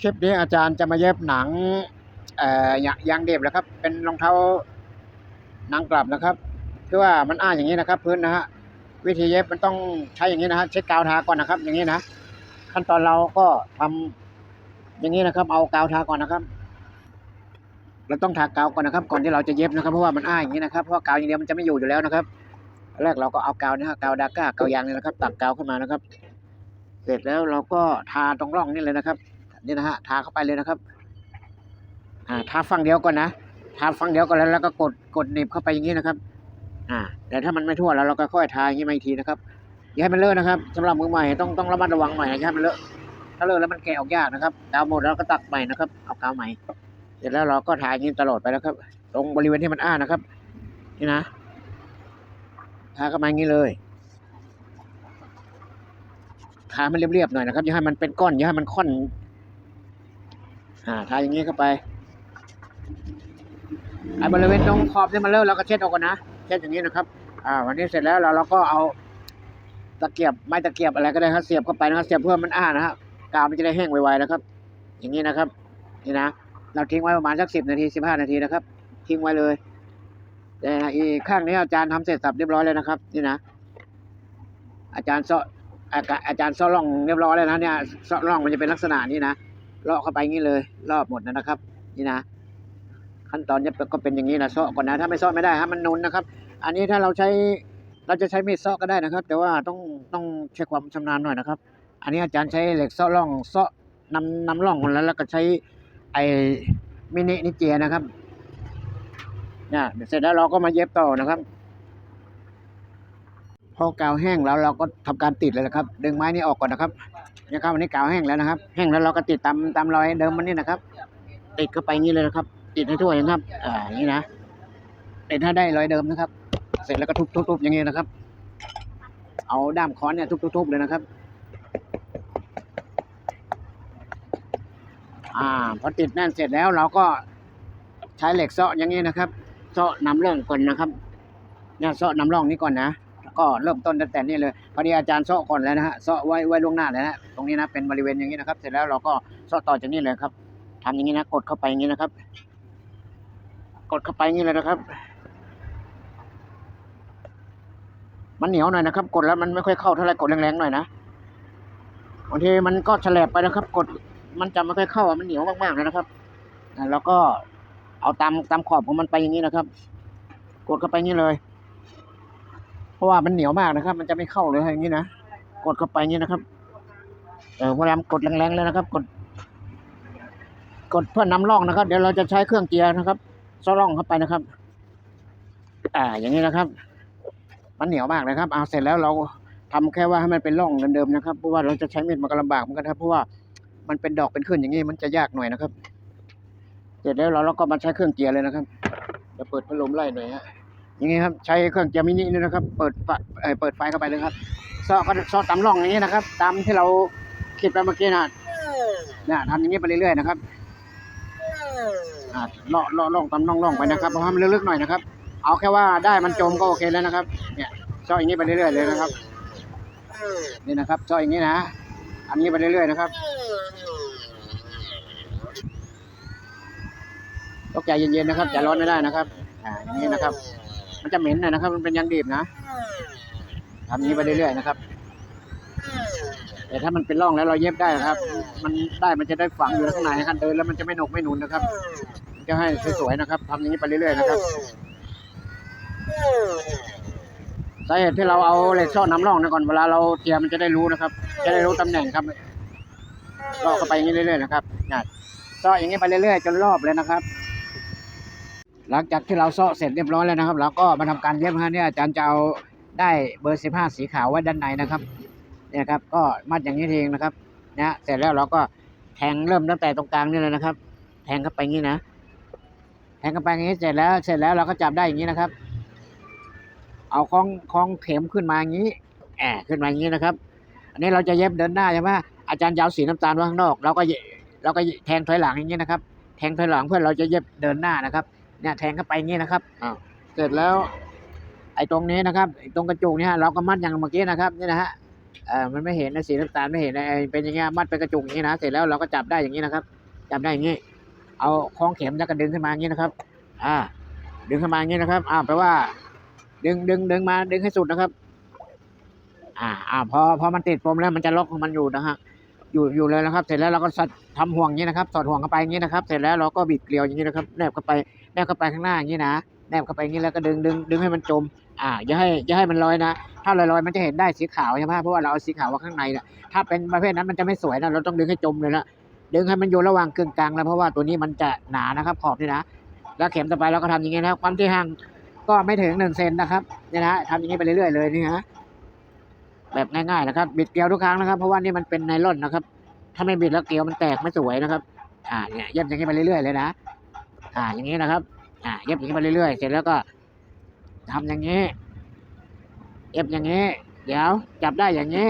คลิปนี้อาจารย์จะมาเย็บหนังเอ่อยางเด็บนะครับ เป็นรองเท้าหนังกลับนะครับคือว่ามันอ้าอย่างนี้นะครับ พื้นนะฮะวิธีเย็บมันต้องใช้อย่างนี้นะฮะเช็ดกาวทาก่อนนะครับ อย่างนี้นะขั้นตอนเราก็ทำอย่างนี้นะครับ เอากาวทาก่อนนะครับ เราต้องทากาวก่อนนะครับ ก่อนที่เราจะเย็บนะครับเพราะว่ามันอ้าอย่างนี้นะครับเพราะกาวอย่างเดียวมันจะไม่อยู่อยู่แล้วนะครับ แรกเราก็เอากาวนะฮะกาวดาก้ากาวยางนี่นะครับ ตักกาวขึ้นมานะครับ เสร็จแล้วเราก็ทาตรงร่องนี่เลยนะครับ นี่นะฮะทาเข้าไปเลยนะครับ อ่าทาฝั่งเดียวก่อนนะทาฝั่งเดียวก่อนแล้วแล้วก็กดกดหนีบเข้าไปอย่างนี้นะครับ อ่าแต่ถ้ามันไม่ทั่วแล้วเราก็ค่อยทาอย่างนี้มาอีกทีนะครับอย่าให้มันเลอะนะครับสำหรับมือใหม่ต้องต้องระมัดระวังหน่อยอย่าให้มันเลอะถ้าเลอะแล้วมันแกะออกยากนะครับกาวหมดแล้วก็ตักใหม่นะครับเอากาวใหม่เสร็จแล้วเราก็ทาอย่างนี้ตลอดไปนะครับ ตรงบริเวณที่มันอ้านะครับ นี่นะทาเข้ามาอย่างนี้เลยทามันเรียบๆหน่อยนะครับอย่าให้มันเป็นก้อนอย่าให้มันค่อน อ่าทาอย่างนี้เข้าไปไอ้บริเวณตรงขอบที่มันเลอะเราก็เช็ดออกก่อนนะเช็ดอย่างนี้นะครับ อ่า วันนี้เสร็จแล้วเราเราก็เอาตะเกียบไม้ตะเกียบอะไรก็ได้ครับเสียบเข้าไปนะครับเสียบเพื่อมันอ้านะฮะกาวมันจะได้แห้งไวๆนะครับ อย่างนี้นะครับ นี่นะเราทิ้งไว้ประมาณสักสิบนาทีสิบห้านาทีนะครับ ทิ้งไว้เลยแต่อีกข้างนี้อาจารย์ทำเสร็จสับเรียบร้อยแล้วนะครับ นี่นะอาจารย์เซาะอาจารย์อาจารย์เซาะร่องเรียบร้อยแล้วนะเนี่ยเซาะร่องมันจะเป็นลักษณะนี้นะ ลาะเข้าไปอย่างนี้เลย รอบหมดนะครับ นี่นะ ขั้นตอนจะก็เป็นอย่างนี้นะซาะก่อนนะ ถ้าไม่ซาะไม่ได้ฮะมันนุนนะครับ อันนี้ถ้าเราใช้เราจะใช้มีดซาะก็ได้นะครับ แต่ว่าต้องต้องใช้ความชำนาญหน่อยนะครับ อันนี้อาจารย์ใช้เหล็กซาะร่องซาะนำนำร่องคนแล้วแล้วก็ใช้ไอ้มินินิเจียนะครับเนี่ยเสร็จแล้วเราก็มาเย็บต่อนะครับ พอกาวแห้งแล้วเราก็ทำการติดเลยนะครับ ดึงไม้นี้ออกก่อนนะครับนี่ครับวันนี้กาวแห้งแล้วนะครับ แห้งแล้วเราก็ติดตามตามรอยเดิมมันนี่นะครับ ติดเข้าไปงี้เลยนะครับ ติดให้ทั่วอย่างครับ อ่าอย่างนี้นะติดให้ได้รอยเดิมนะครับ เสร็จแล้วก็ทุบๆอย่างนี้นะครับ เอาด้ามค้อนเนี่ยทุบๆเลยนะครับ อ่าพอติดแน่นเสร็จแล้วเราก็ใช้เหล็กเซาะอย่างนี้นะครับเซาะนำร่องก่อนนะครับเนี่ยเซาะนำร่องนี้ก่อนนะ ก็เริ่มต้นตั้งแต่นี่เลยพอดีอาจารย์เซาะก่อนแล้วนะฮะเซาะไว้ไว้ล่วงหน้าเลยนะตรงนี้นะเป็นบริเวณอย่างนี้นะครับ เสร็จแล้วเราก็เซาะต่อจากนี้เลยครับทำอย่างนี้นะ กดเข้าไปอย่างนี้นะครับ กดเข้าไปอย่างนี้เลยนะครับ มันเหนียวหน่อยนะครับ กดแล้วมันไม่ค่อยเข้าเท่าไหรกดแรงๆหน่อยนะบางทีมันก็แฉลบไปนะครับ กดมันจะไม่ค่อยเข้าอะมันเหนียวมากๆเลยนะครับแล้วก็เอาตามตามขอบของมันไปอย่างนี้นะครับ กดเข้าไปอย่างนี้เลย ราะว่ามันเหนียวมากนะครับ มันจะไม่เข้าเลยอย่างนี้นะกดเข้าไปอย่างนี้นะครับเออพยายามกดแรงๆเลยนะครับ กด กดเพื่อนำร่องนะครับ เดี๋ยวเราจะใช้เครื่องเกียร์นะครับซอร่องเข้าไปนะครับ อ่า อย่างนี้นะครับ มันเหนียวมากนะครับเอาเสร็จแล้วเราทำแค่ว่าให้มันเป็นร่องเดิมๆนะครับเพราะว่าเราจะใช้มีดมันก็ลำบากเหมือนกันครับเพราะว่ามันเป็นดอกเป็นขึ้นอย่างนี้มันจะยากหน่อยนะครับ เสร็จแล้วเราเราก็มาใช้เครื่องเกียร์เลยนะครับจะเปิดพัดลมไล่หน่อยฮะ อย่างนี้ครับใช้เครื่องเกียมินินี่นะครับ เปิดไฟเปิดไฟเข้าไปเลยครับซอก็ซอตามร่องอย่างนี้นะครับ ตามที่เราคิดไปเมื่อกี้นะเนี่ยทำอย่างนี้ไปเรื่อยๆนะครับเลาะเลาะล่องตามร่องร่องไปนะครับเพราะให้มันลึกๆหน่อยนะครับ เอาแค่ว่าได้มันจมก็โอเคแล้วนะครับ เนี่ยซอกอย่างนี้ไปเรื่อยๆเลยนะครับนี่นะครับซอกอย่างนี้นะอันนี้ไปเรื่อยๆนะครับต้องใจเย็นๆนะครับใจร้อนไม่ได้นะครับ อ่าอย่างนี้นะครับ มันจะเหม็นน่ยนะครับ มันเป็นยางดีบนะทำอย่างนี้ไปเรื่อยๆนะครับ แต่ถ้ามันเป็นร่องแล้วเราเย็บได้นะครับ มันได้มันจะได้ฝังอยู่ข้างในนะครับเดินแล้วมันจะไม่หนกไม่หนุนนะครับมันจะให้สวยๆนะครับทำอย่างนี้ไปเรื่อยๆนะครับสาเหตุที่เราเอาเหล็กซ่อนน้ำร่องนะก่อนเวลาเราเจียมมันจะได้รู้นะครับ จะได้รู้ตำแหน่งครับลอกเข้าไปอย่างนี้เรื่อยๆนะครับซ่ออย่างนี้ไปเรื่อยๆจนรอบเลยนะครับ หลังจากที่เราเซาะเสร็จเรียบร้อยแล้วนะครับ เราก็มาทำการเย็บฮะเนี่ยอาจารย์จะเอาได้เบอร์สิบห้าสีขาวไว้ด้านในนะครับเนี่ยครับก็มัดอย่างนี้เองนะครับนะเสร็จแล้วเราก็แทงเริ่มตั้งแต่ตรงกลางนี่เลยนะครับ แทงเข้าไปงี้นะ แทงเข้าไปงี้เสร็จแล้วเสร็จแล้วเราก็จับได้อย่างนี้นะครับ เอาคล้องคล้องเข็มขึ้นมาอย่างนี้แอบขึ้นมาอย่างนี้นะครับ อันนี้เราจะเย็บเดินหน้าใช่ไหมอาจารย์ยาวสีน้ำตาลไว้ข้างนอก เราก็เยเราก็แทงถอยหลังอย่างนี้นะครับ แทงถอยหลังเพื่อเราจะเย็บเดินหน้านะครับ เนี่ยแทงเข้าไปอย่างนี้นะครับอ้าวเสร็จแล้ว ไอ้ตรงนี้นะครับไอ้ตรงกระจุกเนี่ยเราก็มัดอย่างเมื่อกี้นะครับนี่นะฮะเอ่อมันไม่เห็นนะสีน้ำตาลไม่เห็นนะไอ้เป็นอย่างเงี้ยมัดเป็นกระจุกอย่างนี้นะเสร็จแล้วเราก็จับได้อย่างนี้นะครับ จับได้อย่างนี้ เอาคล้องเข็มแล้วก็ดึงขึ้นมาอย่างนี้นะครับ อ่า ดึงขึ้นมาอย่างนี้นะครับอ่าแปลว่า ดึงดึงดึงมาดึงให้สุดนะครับ อ่าอ่าพอพอมันติดปมแล้วมันจะล็อกของมันอยู่นะฮะ อยู่อยู่เลยนะครับ เสร็จแล้วเราก็สอดทำห่วงอย่างนี้นะครับ สอดห่วงเข้าไปอย่างนี้นะครับ เสร็จแล้วเราก็บิดเกลียวอย่างนี้นะครับ แนบเข้าไปแนบเข้าไปข้างหน้าอย่างนี้นะแนบเข้าไปอย่างนี้แล้วก็ดึงดึงดึงให้มันจม อ่าอย่าให้อย่าให้มันลอยนะ ถ้าลอยๆมันจะเห็นได้สีขาวใช่ไหมเพราะว่าเราเอาสีขาวไว้ข้างในน่ะถ้าเป็นประเภทนั้นมันจะไม่สวยนะเราต้องดึงให้จมเลยนะดึงให้มันอยู่ระหว่างกึ่งกลางแล้วเพราะว่าตัวนี้มันจะหนานะครับขอบนี่นะ แล้วเข็มต่อไปเราก็ทำอย่างนี้นะครับความที่ห่างก็ไม่ถึงหนึ่งเซนนะครับเนี่ยนะทำอย่างนี้ไปเรื่อยๆเลยนี่ฮะ แบบง่ายๆนะครับ บิดเกลียวทุกครั้งนะครับ เพราะว่านี่มันเป็นไนล่อนนะครับ ถ้าไม่บิดแล้วเกลียวมันแตกไม่สวยนะครับ อ่าเนี่ยเย็บอย่างนี้ไปเรื่อยๆเลยนะ อ่าอย่างนี้นะครับ อ่าเย็บอย่างนี้ไปเรื่อยๆเสร็จแล้วก็ทำอย่างนี้ เย็บอย่างนี้ เดี๋ยวจับได้อย่างนี้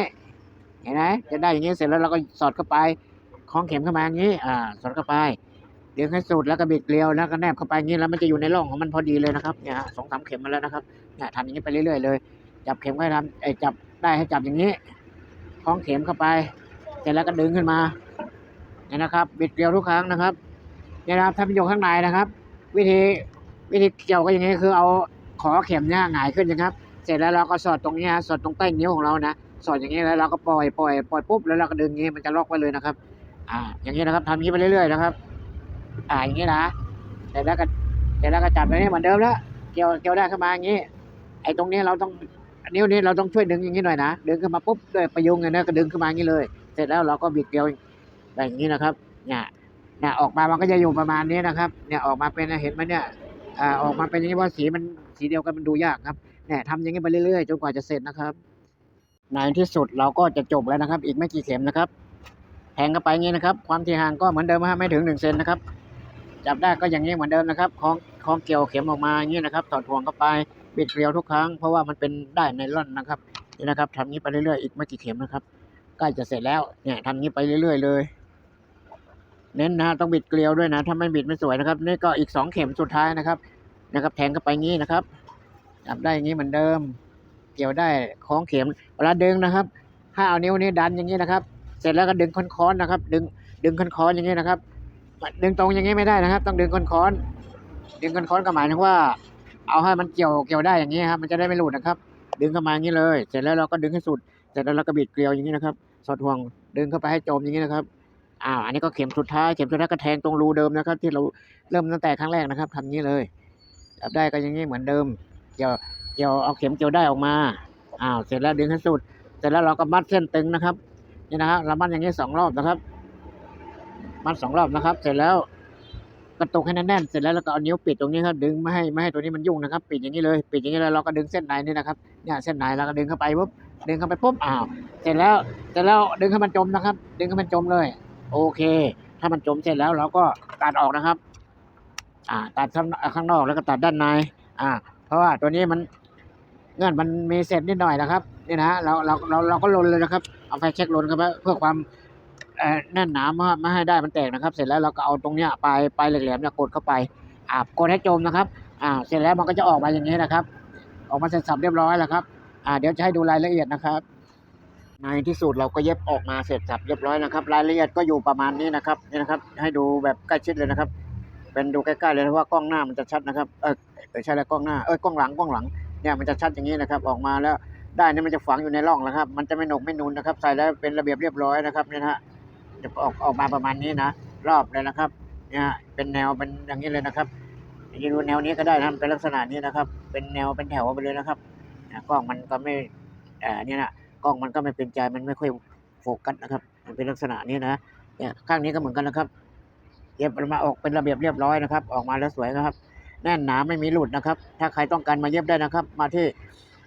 เห็นไหมจะได้อย่างนี้เสร็จแล้วเราก็สอดเข้าไปคล้องเข็มเข้ามาอย่างนี้ อ่า สอดเข้าไปเดึงให้สุดแล้วก็บิดเกลียวแล้วก็แนบเข้าไปอย่างนี้แล้วมันจะอยู่ในร่องของมันพอดีเลยนะครับ เนี่ยสองสามเข็มมาแล้วนะครับ เนี่ยทำอย่างนี้ไปเรื่อยๆเลย จับเข็มให้ทำไอ้จับ ได้ให้จับอย่างนี้คล้องเข็มเข้าไป เสร็จแล้วก็ดึงขึ้นมาเนี่ยนะครับ บิดเกลียวทุกครั้งนะครับเนี่ยนะครับถ้ามันอยู่ข้างในนะครับ วิธีวิธีเกี่ยวก็อย่างนี้คือเอาขอเข็มเนี่ยหงายขึ้นนะครับ เสร็จแล้วเราก็สอดตรงนี้สอดตรงใต้นิ้วของเรานะสอดอย่างนี้แล้วเราก็ปล่อยปล่อยปล่อยปุ๊บแล้วเราก็ดึงอย่างนี้มันจะล็อกไว้เลยนะครับ อ่า อย่างนี้นะครับทำอย่างนี้ไปเรื่อยๆนะครับ อ่าอย่างนี้นะเสร็จแล้วก็เสร็จแล้วก็จับไปนี่เหมือนเดิมแล้วเกี่ยวเกี่ยวได้ขึ้นมาอย่างนี้ไอ้ตรงนี้เราต้อง นิ้วนี้เราต้องช่วยดึงอย่างนี้หน่อยนะดึงขึ้นมาปุ๊บด้วยประยุงเนี่ยนะก็ดึงขึ้นมาอย่างนี้เลย เสร็จแล้วเราก็บิดเกลียวแบบอย่างนี้นะครับเนี่ยเนี่ยออกมามันก็จะอยู่ประมาณนี้นะครับเนี่ยออกมาเป็นเห็นไหมเนี่ยอ่าออกมาเป็นอย่างนี้เพราะสีมันสีเดียวกันมันดูยากครับเนี่ยทำอย่างนี้ไปเรื่อยๆจนกว่าจะเสร็จนะครับในที่สุดเราก็จะจบแล้วนะครับ อีกไม่กี่เข็มนะครับแทงเข้าไปอย่างนี้นะครับ ความที่ห่างก็เหมือนเดิมฮะไม่ถึงหนึ่งเซนนะครับจับได้ก็อย่างนี้เหมือนเดิมนะครับคล้องคล้องเกี่ยวเข็มออกมาอย่างนี้นะครับถอดห่วงเข้าไป บิดเกลียวทุกครั้งเพราะว่ามันเป็นได้ไนล่อนนะครับนี่นะครับทำอย่านี้ไปเรื่อยๆอีกไม่กี่เข็มนะครับใกล้จะเสร็จแล้วเนี่ยทำอย่านี้ไปเรื่อย ๆ เลย เน้นนะฮะต้องบิดเกลียวด้วยนะถ้าไม่บิดไม่สวยนะครับ นี่ก็อีกสองเข็มสุดท้ายนะครับ นะครับ แทงเข้าไปงี้นะครับจับได้อย่างนี้เหมือนเดิม เกี่ยวได้คล้องเข็มเวลาดึงนะครับถ้าเอานิ้วนี้ดันอย่างนี้นะครับ เสร็จแล้วก็ดึงค้อนๆนะครับ ดึงดึงค้อนๆอย่างนี้นะครับ ดึงตรงอย่างนี้ไม่ได้นะครับ ต้องดึงค้อนๆดึงค้อนๆก็หมายถึงว่า เอาให้มันเกี่ยวเกี่ยวได้อย่างนี้ครับมันจะได้ไม่หลุดนะครับ ดึงเข้ามาอย่างนี้เลย เสร็จแล้วเราก็ดึงให้สุดเสร็จแล้วเราก็บิดเกลียวอย่างนี้นะครับ สอดห่วงดึงเข้าไปให้จมอย่างนี้นะครับอ่าวอันนี้ก็เข็มสุดท้ายเข็มสุดท้ายก็แทงตรงรูเดิมนะครับ ที่เราเริ่มตั้งแต่ครั้งแรกนะครับทำอย่างนี้เลยจับได้ก็อย่างนี้เหมือนเดิม เกี่ยวเกี่ยวเอาเข็มเกี่ยวได้ออกมาอ้าวเสร็จแล้วดึงให้สุด เสร็จแล้วเราก็มัดเส้นตึงนะครับนี่นะฮะเรามัดอย่างนี้สองรอบนะครับ มัดสองรอบนะครับ เสร็จแล้ว กระตุกให้แน่นๆเสร็จแล้วเราก็เอานิ้วปิดตรงนี้ครับดึงไม่ให้ไม่ให้ตัวนี้มันยุ่งนะครับ ปิดอย่างนี้เลยปิดอย่างนี้แล้วเราก็ดึงเส้นในนี่นะครับเนี่ยเส้นในเราก็ดึงเข้าไปปุ๊บดึงเข้าไปปุ๊บอ้าวเสร็จแล้วเสร็จแล้วดึงให้มันจมนะครับ ดึงให้มันจมเลย โอเค ถ้ามันจมเสร็จแล้วเราก็ตัดออกนะครับ อ่า ตัดข้างนอกแล้วก็ตัดด้านใน อ่า เพราะว่าตัวนี้มันเงื่อนมันมีเศษนิดหน่อยนะครับนี่นะฮะเราเราเราเราก็ลนเลยนะครับเอาไฟเช็คลนครับเพื่อความ แน่นหนาม่ไม่ให้ได้มันแตกนะครับ เสร็จแล้วเราก็เอาตรงเนี้ยปลายปลายแหลมๆเนี่ยกดเข้าไปอ่ากดให้จมนะครับอ่าเสร็จแล้วมันก็จะออกมาอย่างนี้นะครับ ออกมาเสร็จสับเรียบร้อยแล้วครับอ่าเดี๋ยวจะให้ดูรายละเอียดนะครับในที่สุดเราก็เย็บออกมาเสร็จสับเรียบร้อยนะครับ รายละเอียดก็อยู่ประมาณนี้นะครับนี่นะครับ ให้ดูแบบใกล้ชิดเลยนะครับ เป็นดูใกล้ๆเลยนะว่ากล้องหน้ามันจะชัดนะครับเออใช่แล้วกล้องหน้าเออกล้องหลังกล้องหลังเนี่ยมันจะชัดอย่างนี้นะครับ ออกมาแล้วได้นี่มันจะฝังอยู่ในร่องแล้วครับ มันจะไม่หนกไม่นูนนะครับ ใส่แล้วเป็นระเบียบเรียบร้อยนะครับเนี่ยฮะ จะออกออกมาประมาณนี้นะ รอบเลยนะครับเนี่ยเป็นแนวเป็นอย่างนี้เลยนะครับจะดูแนวนี้ก็ได้นะเป็นลักษณะนี้นะครับ เป็นแนวเป็นแถวไปเลยนะครับกล้องมันก็ไม่เอ่อเนี่ยนะกล้องมันก็ไม่เป็นใจมันไม่ค่อยโฟกัสนะครับ มันเป็นลักษณะนี้นะเนี่ยข้างนี้ก็เหมือนกันนะครับเย็บมาออกเป็นระเบียบเรียบร้อยนะครับ ออกมาแล้วสวยนะครับ แน่นหนาไม่มีหลุดนะครับ ถ้าใครต้องการมาเย็บได้นะครับ มาที่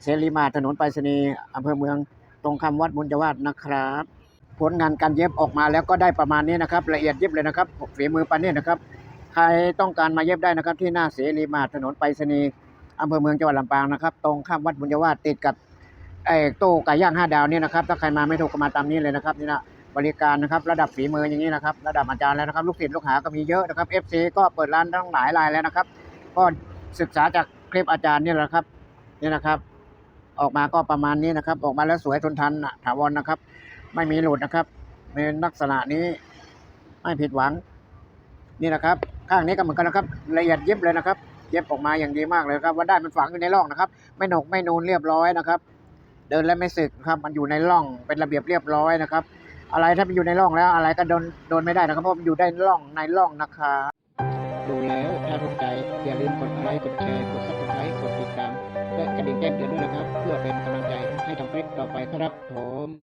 เสรีมาถนนไปรษณีย์อำเภอเมือง ตรงคำวัดบุญจวาดนะครับ ผลงานการเย็บออกมาแล้วก็ได้ประมาณนี้นะครับ ละเอียดเยิบเลยนะครับฝีมือปานนี้นะครับ ใครต้องการมาเย็บได้นะครับ ที่หน้าเสรีมาถนนไปรษณีย์อำเภอเมืองจังหวัดลำปางนะครับตรงข้ามวัดบุญจวาดติดกับไอ้ตู้ไก่ย่างห้าดาวนี่นะครับถ้าใครมาไม่ถูกก็มาตามนี้เลยนะครับนี่นะบริการนะครับระดับฝีมืออย่างนี้นะครับ ระดับอาจารย์แล้วนะครับลูกศิษย์ลูกหาก็มีเยอะนะครับ FC ก็เปิดร้านตั้งหลายรายแล้วนะครับ ก็ศึกษาจากคลิปอาจารย์นี่แหละครับนี่นะครับ ออกมาก็ประมาณนี้นะครับ ออกมาแล้วสวยทนทันถาวรนะครับ ไม่มีหลุดนะครับเป็นลักษณะนี้ไม่ผิดหวัง นี่นะครับ ข้างนี้ก็เหมือนกันนะครับ ละเอียดเยิบเลยนะครับ เย็บออกมาอย่างดีมากเลยครับ ว่าได้มันฝังอยู่ในร่องนะครับ ไม่หนกไม่นูนเรียบร้อยนะครับ เดินแล้วไม่สึกครับ มันอยู่ในร่องเป็นระเบียบเรียบร้อยนะครับ อะไรถ้ามันอยู่ในร่องแล้วอะไรก็โดนโดนไม่ได้นะครับเพราะมันอยู่ในร่องในร่องนะครับดูแล้วถ้าถูกใจอย่าลืมกดไลค์กดแชร์กดซับสไครต์กดติดตามและกระดิ่งแจ้งเตือนด้วยนะครับ เพื่อเป็นกำลังใจให้ทำคลิปต่อไปครับผม